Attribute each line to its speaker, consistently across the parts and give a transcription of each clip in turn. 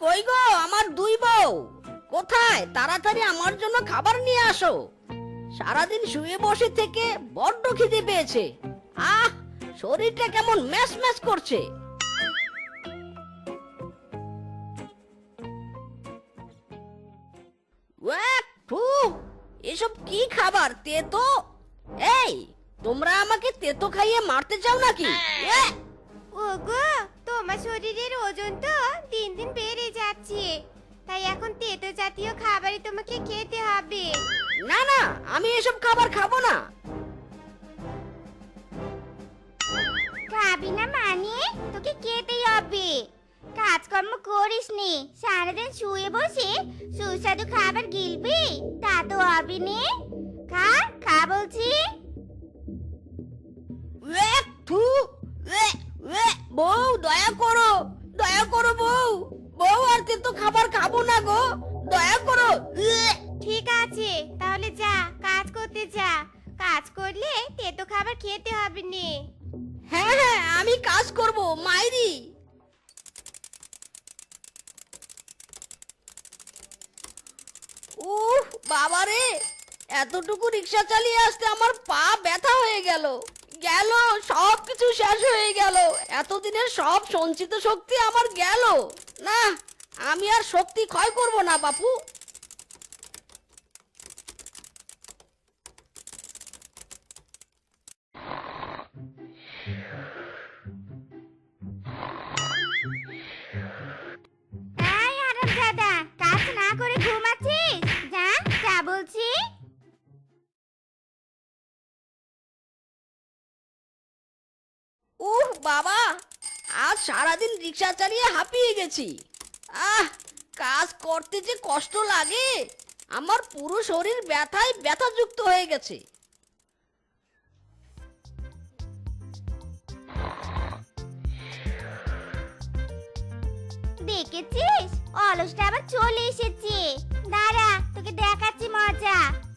Speaker 1: কই গো, আমার দুই বউ। কোথায়? তাড়াতাড়ি আমার জন্য খাবার নিয়ে আসো। সারাদিন শুয়ে বসে থেকে বড্ড খিদে পেয়েছে। আহ, শরীরটা কেমন ম্যাচ ম্যাচ করছে। এসব কি খাবার? তেতো? এই, তোমরা আমাকে তেতো খাইয়ে মারতে চাও নাকি?
Speaker 2: ওগো তোমার শরীরের ওজন তো দিন দিন বেড়ে যাচ্ছে। তাই এখন তেতো জাতীয় খাবারই তোমাকে খেতে হবে।
Speaker 1: না না আমি এসব খাবার খাব না।
Speaker 2: খাবি না মানে? তোকে খেতেই হবে। কাজকর্ম করিস নি সারাদিন শুয়ে বসে সুস্বাদু খাবার গিলবি তা তো হবে নে। খা খা বলছি। কাজ
Speaker 1: করব, মাইরি। উহ বাবারে, এতটুকু রিক্সা চালিয়ে আসতে আমার পা ব্যথা হয়ে গেল। গেল সব কিছু শেষ হয়ে গেল। এতদিনের সব সঞ্চিত শক্তি আমার গেল। না, আমি আর শক্তি ক্ষয় করব না, বাপু। উহ, বাবা, আজ সারাদিন রিক্সা চালিয়ে হাঁপিয়ে গেছি। আহ, কাজ করতে যে কষ্ট লাগে, আমার পুরো শরীর ব্যথায় ব্যথাযুক্ত হয়ে গেছে।
Speaker 2: দেখেছিস? অলসটা আবার চলে এসেছে। দাঁড়া, তোকে দেখাচ্ছি মজা।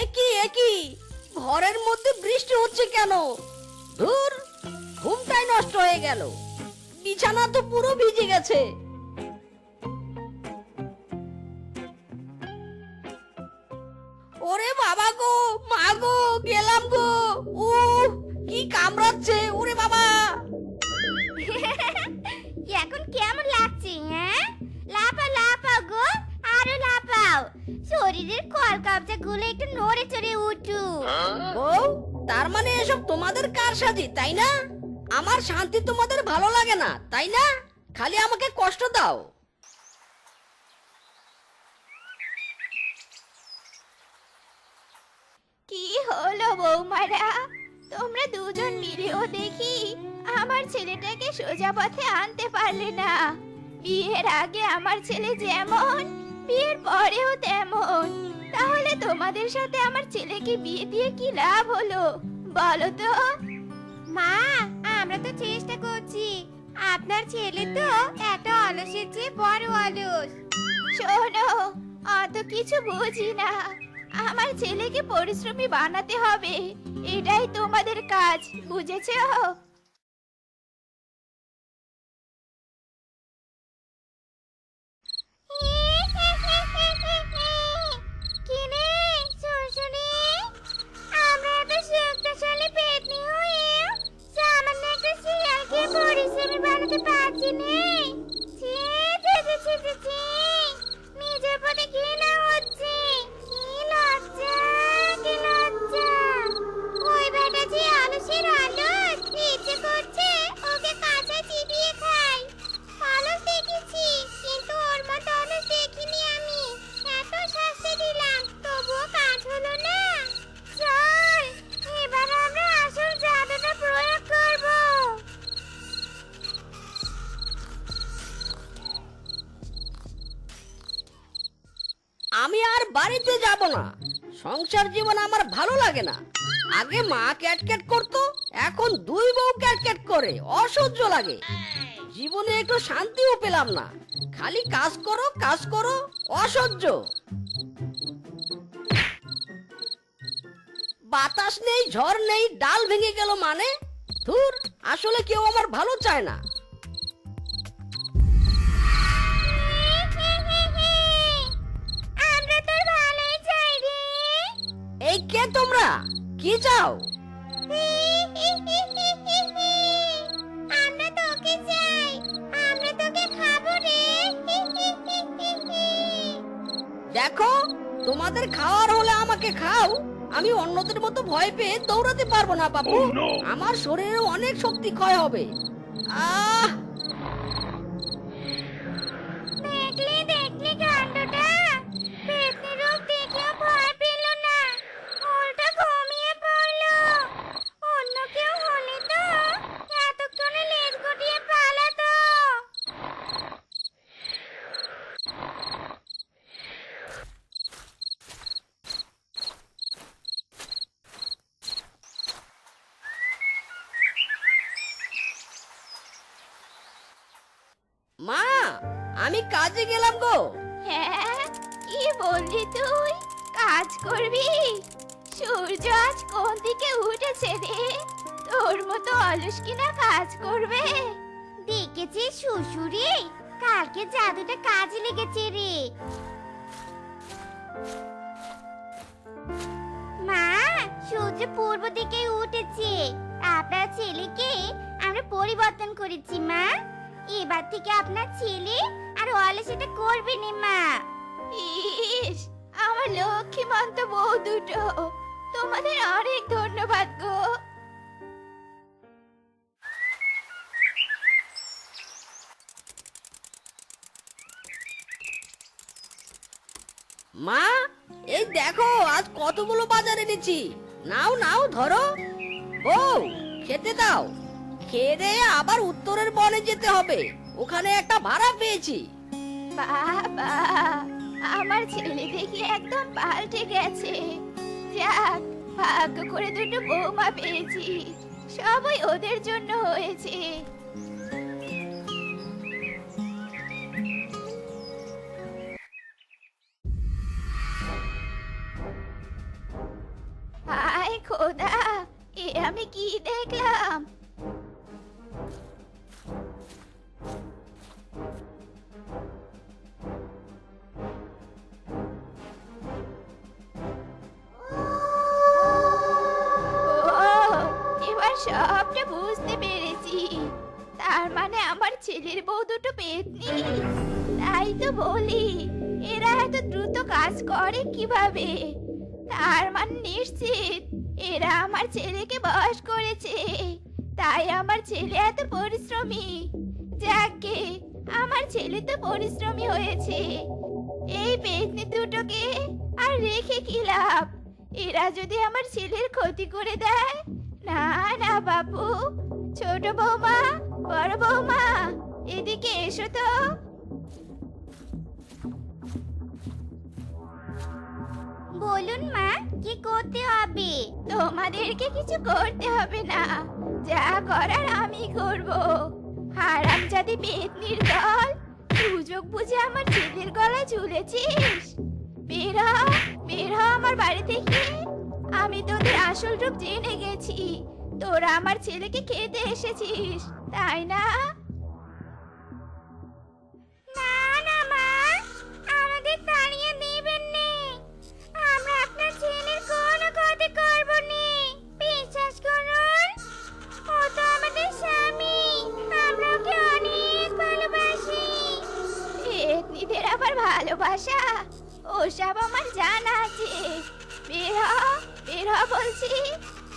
Speaker 1: একই একই। ঘরের মধ্যে বৃষ্টি হচ্ছে কেন? ধুর, ঘুমটাই নষ্ট হয়ে গেল। বিছানা তো পুরো ভিজে গেছে। ওরে বাবা গো, মা গো, গেলাম গো। উহ, কি কামড়াচ্ছে, ওরে বাবা। সাথে তাই না? আমার শান্তি তোমাদের ভালো লাগে না, তাই না? খালি আমাকে কষ্ট দাও।
Speaker 2: কি হলো বৌমারা? তোমরা দুজন মিলেও দেখি আমার ছেলেটাকে সোজা পথে আনতে পারলে না। বিয়ের আগে আমার ছেলে যেমন, বিয়ের পরেও তেমন। তাহলে তোমাদের সাথে আমার ছেলেকে বিয়ে দিয়ে কি লাভ হলো? বলো তো। মা, আমরা তো চেষ্টা করছি। আপনার ছেলে তো একটা অলসের চেয়ে বড় অলস। শোনো, অত কিছু বুঝি না। আমার ছেলেকে পরিশ্রমী বানাতে হবে। এটাই তোমাদের কাজ, বুঝেছ? পারছি নে ছি ছি ছি ছি ছি নিজের প্রতি না।
Speaker 1: সংসার জীবন আমার ভালো লাগে না। আগে মা ক্যাটক্যাট করতো, এখন দুই বউ ক্যাটক্যাট করে, অসহ্য লাগে। জীবনে একটু শান্তিও পেলাম না। খালি কাজ করো কাজ করো, অসহ্য। বাতাস নেই, ঝড় নেই, ডাল ভেঙে গেল মানে? ধুর, আসলে কেউ আমার ভালো চায় না। এই কে তোমরা? কি চাও?
Speaker 3: আমরা তোকে চাই। আমরা তোকে খাব রে।
Speaker 1: দেখো তোমাদের খাওয়ার হলে আমাকে খাও। আমি অন্যদের মতো ভয় পেয়ে দৌড়াতে পারব না বাবু আমার শরীরে অনেক শক্তি ক্ষয় হবে। আহ! আমি কাজে গেলাম গো।
Speaker 3: হ্যাঁ কি বললি তুই? কাজ করবি? সূর্য আজ কোন দিকে উঠেছে রে? তোর মতো অলস কিনা কাজ করবে? দেখেছি শ্বশুরে কালকে জাদুটা কাজে লেগেছে রে। মা সূর্য পূর্ব দিকে উঠেছে। আপনার ছেলেকে আমরা পরিবর্তন করেছি মা। এবার থেকে আপনার ছেলে আর ওয়ালে সেটা করবে না মা। ইস আমার লক্ষ্মীমন্ত বউ দুটো। তোমাদের অনেক ধন্যবাদ গো।
Speaker 1: মা এই দেখো আজ কতগুলো বাজার এনেছি। নাও নাও ধরো। ও খেতে দাও। খেয়ে দিয়ে আবার উত্তরের বনে যেতে হবে। ওখানে একটা ভাড়া পেয়েছি।
Speaker 3: বাবা, আমার ছেলে দেখি একদম পাল্টে গেছে। যাক, ভাগ্য করে দুটো বৌমা পেয়েছি। সবাই ওদের জন্য হয়েছে। হায় খোদা, এ আমি কি দেখলাম? পেতনি তাই তো বলি, এরা এত দ্রুত কাজ করে কীভাবে? তার মানে নিশ্চিত, এরা আমার ছেলেকে বয়স করেছে, তাই আমার ছেলে এত পরিশ্রমী। যাকে, আমার ছেলে তো পরিশ্রমী হয়েছে। এই পেতনি দুটোকে আর রেখে কি লাভ? এরা যদি আমার ছেলের ক্ষতি করে দেয়, না না বাপু, ছোট বৌমা, বড় বৌমা এদিকে এসো তো। বলুন মা, কি করতে হবে? তোমাদেরকে কিছু করতে হবে না। যা করার আমি করব। হারাম জাতি পেতনির দল সুযোগ বুঝে আমার ছেলের গলা ঝুলেছিস। বের বের আমার বাড়ি থেকে। আমি তোদের আসল রূপ জেনে গেছি। তোরা আমার ছেলেকে খেতে এসেছিস, তাই না? পেতনিদের আবার ভালোবাসা? ওসব আমার জানা আছে। বের হ, বের বলছি।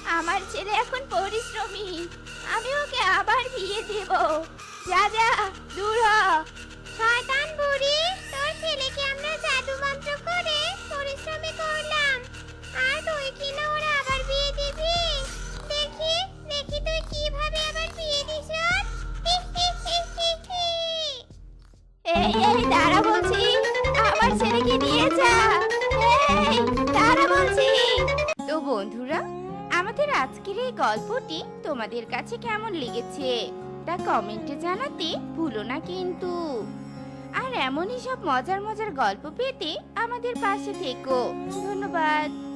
Speaker 3: আমার ছেলে এখন পরিশ্রমী। আমি ওকে আবার বিয়ে দেব। যা যা, দূর হ। শয়তান বুড়ি! আমাদের আজকের এই গল্পটি তোমাদের কাছে কেমন লেগেছে, তা কমেন্টে জানাতে ভুলো না কিন্তু। আর এমনই সব মজার মজার গল্প পেতে আমাদের পাশে থেকো। ধন্যবাদ।